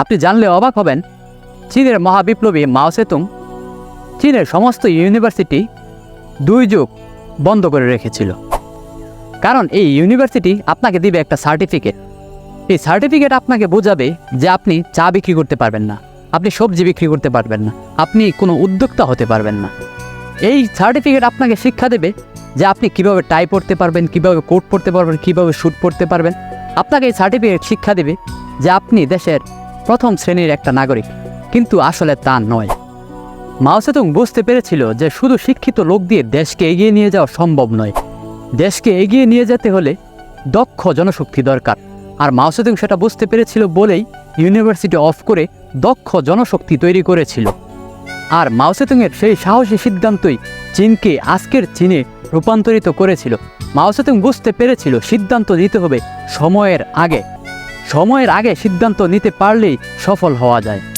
আপনি জানলে অবাক হবেন। চীনের মহাবিপ্লবী মাও সেতুং চীনের সমস্ত ইউনিভার্সিটি দুই যুগ বন্ধ করে রেখেছিল। কারণ এই ইউনিভার্সিটি আপনাকে দিবে একটা সার্টিফিকেট। এই সার্টিফিকেট আপনাকে বোঝাবে যে আপনি চা বিক্রি করতে পারবেন না, আপনি সবজি বিক্রি করতে পারবেন না, আপনি কোনো উদ্যোক্তা হতে পারবেন না। এই সার্টিফিকেট আপনাকে শিক্ষা দেবে যে আপনি কীভাবে টাই পড়তে পারবেন, কীভাবে কোট পড়তে পারবেন, কীভাবে শ্যুট পড়তে পারবেন। আপনাকে এই সার্টিফিকেট শিক্ষা দেবে যে আপনি দেশের প্রথম শ্রেণির একটা নাগরিক, কিন্তু আসলে তা নয়। মাও সেতুং বুঝতে পেরেছিল যে শুধু শিক্ষিত লোক দিয়ে দেশকে এগিয়ে নিয়ে যাওয়া সম্ভব নয়। দেশকে এগিয়ে নিয়ে যেতে হলে দক্ষ জনশক্তি দরকার। আর মাও সেতুং সেটা বুঝতে পেরেছিল বলেই ইউনিভার্সিটি অফ করে দক্ষ জনশক্তি তৈরি করেছিল। আর মাও সেতুংয়ের সেই সাহসী সিদ্ধান্তই চীনকে আজকের চীনে রূপান্তরিত করেছিল। মাও সেতুং বুঝতে পেরেছিল সিদ্ধান্ত দিতে হবে সময়ের আগে। সময়ের আগে সিদ্ধান্ত নিতে পারলেই সফল হওয়া যায়।